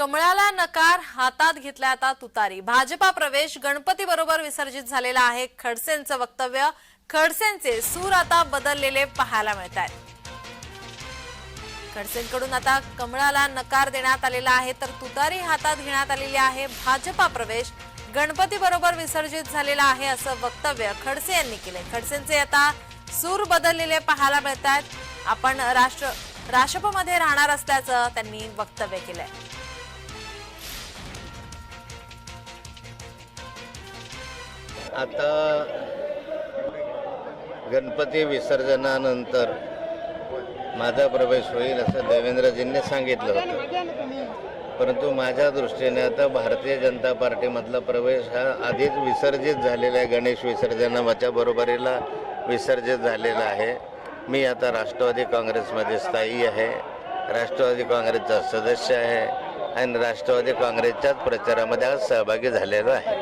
कमळाला नकार हातात घेतला आता तुतारी. भाजपा प्रवेश गणपती बरोबर विसर्जित झालेला आहे. खडसेंचं वक्तव्य खडसेंचे सूर आता बदललेले पाहायला मिळत आहेत खडसेंकडून आता कमळाला नकार देण्यात आलेला आहे तर तुतारी हातात घेण्यात आलेली आहे. भाजपा प्रवेश गणपती बरोबर विसर्जित झालेला आहे असं वक्तव्य खडसे यांनी केले खडसेंचे आता सूर बदललेले पाहायला मिळत आहेत आपण राष्ट्र राष्ट्रपमध्ये राहणार असल्याचं त्यांनी वक्तव्य केलंय. आता गणपती विसर्जनानंतर माझा प्रवेश होईल असं देवेंद्रजींनी सांगितलं होतं. परंतु माझ्या दृष्टीने आता भारतीय जनता पार्टीमधला प्रवेश हा आधीच विसर्जित झालेला आहे. गणेश विसर्जनाच्या बरोबरीला विसर्जित झालेला आहे. मी आता राष्ट्रवादी काँग्रेसमध्ये स्थायी आहे. राष्ट्रवादी काँग्रेसचा सदस्य आहे. आणि राष्ट्रवादी काँग्रेसच्याच प्रचारामध्ये आज सहभागी झालेलो आहे.